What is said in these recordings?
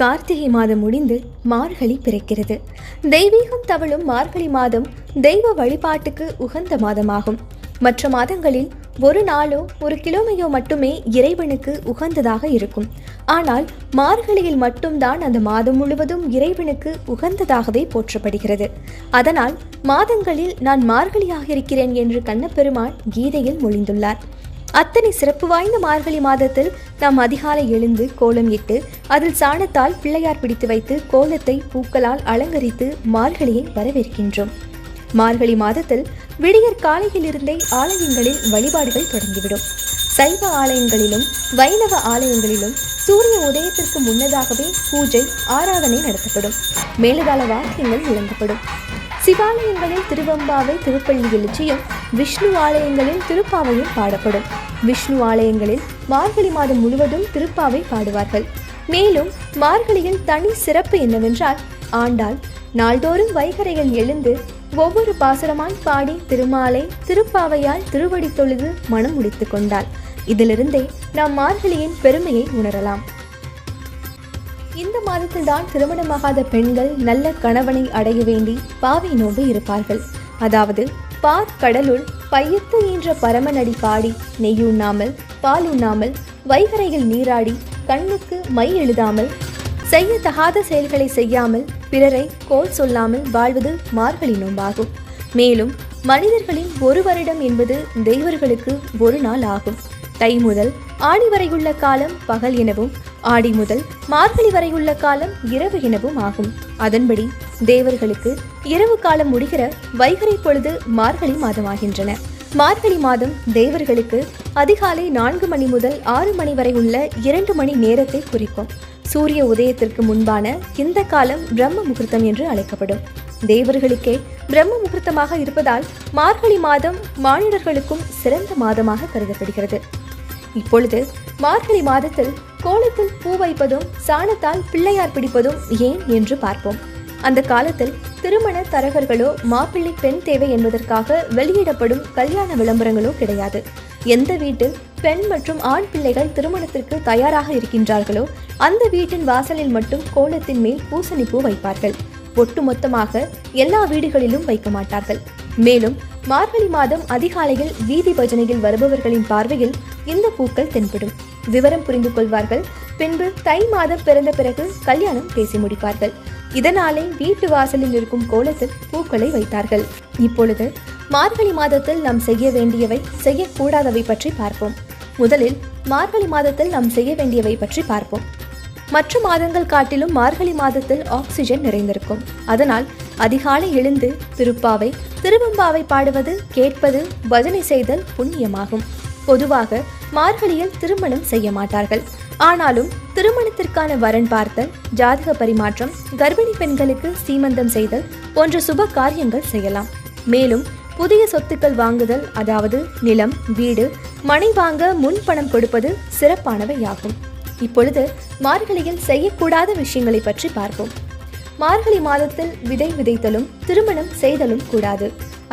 கார்த்திகை மாதம் முடிந்து மார்கழி பிறக்கிறது. தெய்வீகம் தவழும் மார்கழி மாதம் தெய்வ வழிபாட்டுக்கு உகந்த மாதமாகும். மற்ற மாதங்களில் ஒரு நாளோ ஒரு கிலோமையோ மட்டுமே இறைவனுக்கு உகந்ததாக இருக்கும். ஆனால் மார்கழியில் மட்டும்தான் அந்த மாதம் முழுவதும் இறைவனுக்கு உகந்ததாகவே போற்றப்படுகிறது. அதனால் மாதங்களில் நான் மார்கழியாக இருக்கிறேன் என்று கண்ணப்பெருமான் கீதையில் மொழிந்துள்ளார். அத்தனை சிறப்பு வாய்ந்த மார்கழி மாதத்தில் நாம் அதிகாலை எழுந்து கோலம் இட்டு அதில் சாணத்தால் பிள்ளையார் பிடித்து வைத்து கோலத்தை பூக்களால் அலங்கரித்து மார்கழியை வரவேற்கின்றோம். மார்கழி மாதத்தில் விடியற் காலையிலிருந்தே ஆலயங்களில் வழிபாடுகள் தொடங்கிவிடும். சைவ ஆலயங்களிலும் வைணவ ஆலயங்களிலும் சூரிய உதயத்திற்கு முன்னதாகவே பூஜை ஆராதனை நடத்தப்படும். மேலதாள வாக்கியங்கள் விளங்கப்படும் சிவாலயங்களில் திருவம்பாவை திருப்பள்ளி எழுச்சியும் விஷ்ணு ஆலயங்களில் திருப்பாவையும் பாடப்படும். விஷ்ணு ஆலயங்களில் மார்கழி மாதம் முழுவதும் திருப்பாவை பாடுவார்கள். மேலும் மார்கழியில் தனி சிறப்பு என்னவென்றால் ஆண்டாள் நாள்தோறும் வைகரையில் எழுந்து ஒவ்வொரு பாசுரமாய் பாடி திருமாலை திருப்பாவையால் திருவடி தொழுது மனம் முடித்து கொண்டாள். இதிலிருந்தே நாம் மார்கழியின் பெருமையை உணரலாம். இந்த மாதத்தில் தான் திருமணமாகாத பெண்கள் நல்ல கணவனை அடைய வேண்டி பாவை நோம்பு இருப்பார்கள். அதாவது பார் கடலுள் பையத்து ஈன்ற பரமநடி பாடி நெய் உண்ணாமல் பால் உண்ணாமல் வைகரையில் நீராடி கண்ணுக்கு மை எழுதாமல் செய்ய தகாத செயல்களை செய்யாமல் பிறரை கோல் சொல்லாமல் வாழ்வது மார்கழி நோம்பாகும் மேலும் மனிதர்களின் ஒரு வருடம் என்பது தெய்வர்களுக்கு ஒரு நாள் ஆகும். தை முதல் ஆடி வரையுள்ள காலம் பகல் எனவும் ஆடி முதல் மார்கழி வரையுள்ள காலம் இரவு எனவும் ஆகும். அதன்படி தேவர்களுக்கு இரவு காலம் முடிகிற வைகரை பொழுது மார்கழி மாதமாகின்றன. மார்கழி மாதம் தேவர்களுக்கு அதிகாலை நான்கு மணி முதல் ஆறு மணி வரை உள்ள இரண்டு மணி நேரத்தை குறிக்கும். சூரிய உதயத்திற்கு முன்பான இந்த காலம் பிரம்ம முகூர்த்தம் என்று அழைக்கப்படும். தேவர்களுக்கே பிரம்ம முகூர்த்தமாக இருப்பதால் மார்கழி மாதம் மானிடர்களுக்கும் சிறந்த மாதமாக கருதப்படுகிறது. இப்பொழுது மார்கழி மாதத்தில் கோலத்தில் பூ வைப்பதும் சாணத்தால் பிள்ளையார் பிடிப்பதும் ஏன் என்று பார்ப்போம். அந்த காலத்தில் திருமண தரகர்களோ மாப்பிள்ளை பெண் தேவை என்பதற்காக வெளியிடப்படும் கல்யாண விளம்பரங்களோ கிடையாது. எந்த வீட்டில் பெண் மற்றும் ஆண் பிள்ளைகள் திருமணத்திற்கு தயாராக இருக்கின்றார்களோ அந்த வீட்டின் வாசலில் மட்டும் கோலத்தின் மேல் பூசணி பூ வைப்பார்கள். ஒட்டுமொத்தமாக எல்லா வீடுகளிலும் வைக்க மாட்டார்கள். மேலும் மார்கழி மாதம் அதிகாலையில் வீதி பஜனையில் வருபவர்களின் பார்வையில் இந்த பூக்கள் தென்படும். விவரம் புரிந்து கொள்வார்கள். பின்பு தை மாதம் பிறந்த பிறகு கல்யாணம் பேசி முடிப்பார்கள். இதனாலே வீட்டு வாசலில் இருக்கும் கோலத்தில் பூக்களை வைத்தார்கள். இப்பொழுது மார்கழி மாதத்தில் நாம் செய்ய வேண்டியவை செய்யக்கூடாதவை பற்றி பார்ப்போம். முதலில் மார்கழி மாதத்தில் நாம் செய்ய வேண்டியவை பற்றி பார்ப்போம். மற்ற மாதங்கள் காட்டிலும் மார்கழி மாதத்தில் ஆக்சிஜன் நிறைந்திருக்கும். அதனால் அதிகாலை எழுந்து திருப்பாவை திருவம்பாவை பாடுவது கேட்பது பஜனை செய்தல் புண்ணியமாகும். பொதுவாக மார்கழியில் திருமணம் செய்ய மாட்டார்கள். ஆனாலும் திருமணத்திற்கான வரன் பார்த்தல் ஜாதக பரிமாற்றம் கர்ப்பிணி பெண்களுக்கு சீமந்தம் செய்தல் போன்ற சுப காரியங்கள் செய்யலாம். மேலும் புதிய சொத்துக்கள் வாங்குதல் அதாவது நிலம் வீடு மனை வாங்க முன் பணம் கொடுப்பது சிறப்பானவையாகும். இப்பொழுது மார்கழியில் செய்யக்கூடாத விஷயங்களை பற்றி பார்ப்போம். மார்கழி மாதத்தில் விதை விதைத்தலும் திருமணம் செய்தலும் கூடாது.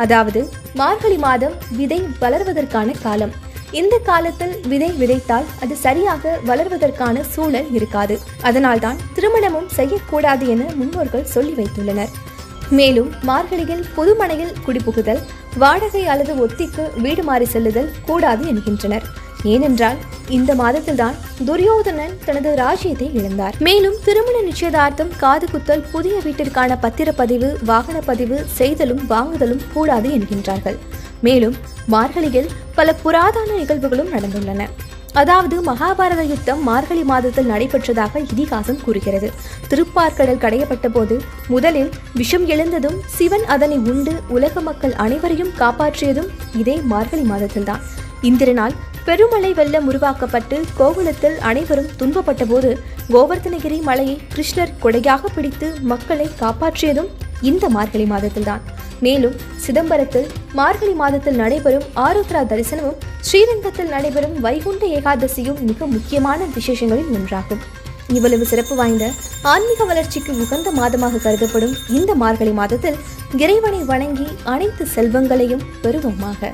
அதாவது மார்கழி மாதம் விதை வளர்வதற்கான காலம். இந்த காலத்தில் விதை விதைத்தால் அது சரியாக வளர்வதற்கான சூழல் இருக்காது. அதனால்தான் திருமணமும் செய்யக்கூடாது என முன்னோர்கள் சொல்லி வைத்துள்ளனர். மேலும் மார்கழியில் புதுமனையில் குடிபுகுதல் வாடகை அல்லது ஒத்திக்கு வீடு மாறி செல்லுதல் கூடாது என்கின்றனர். ஏனென்றால் இந்த மாதத்தில்தான் துரியோதனன் தனது ராஜ்யத்தை இழந்தார். மேலும் திருமண நிச்சயதார்த்தம் காது குத்தல் புதிய வீட்டிற்கான பத்திரப்பதிவு வாகன பதிவு செய்தலும் வாங்குதலும் கூடாது என்கின்றார்கள். மேலும் மார்கழியில் பல புராதன நிகழ்வுகளும் நடந்துள்ளன. அதாவது மகாபாரத யுத்தம் மார்கழி மாதத்தில் நடைபெற்றதாக இதிகாசம் கூறுகிறது. திருப்பார்கடல் கடையப்பட்ட போது முதலில் விஷம் எழுந்ததும் சிவன் அதனை உண்டு உலக மக்கள் அனைவரையும் காப்பாற்றியதும் இதே மார்கழி மாதத்தில்தான். இந்திரனால் பெருமழை வெள்ளம் உருவாக்கப்பட்டு கோகுலத்தில் அனைவரும் துன்பப்பட்ட போது கோவர்த்தனகிரி மலையை கிருஷ்ணர் கொடையாக பிடித்து மக்களை காப்பாற்றியதும் இந்த மார்கழி மாதத்தில்தான். மேலும் சிதம்பரத்தில் மார்கழி மாதத்தில் நடைபெறும் ஆருத்ரா தரிசனமும் ஸ்ரீரங்கத்தில் நடைபெறும் வைகுண்ட ஏகாதசியும் மிக முக்கியமான விசேஷங்களில் ஒன்றாகும். இவ்வளவு சிறப்பு வாய்ந்த ஆன்மீக வளர்ச்சிக்கு உகந்த மாதமாக கருதப்படும் இந்த மார்கழி மாதத்தில் இறைவனை வணங்கி அனைத்து செல்வங்களையும் பெறுவோமாக.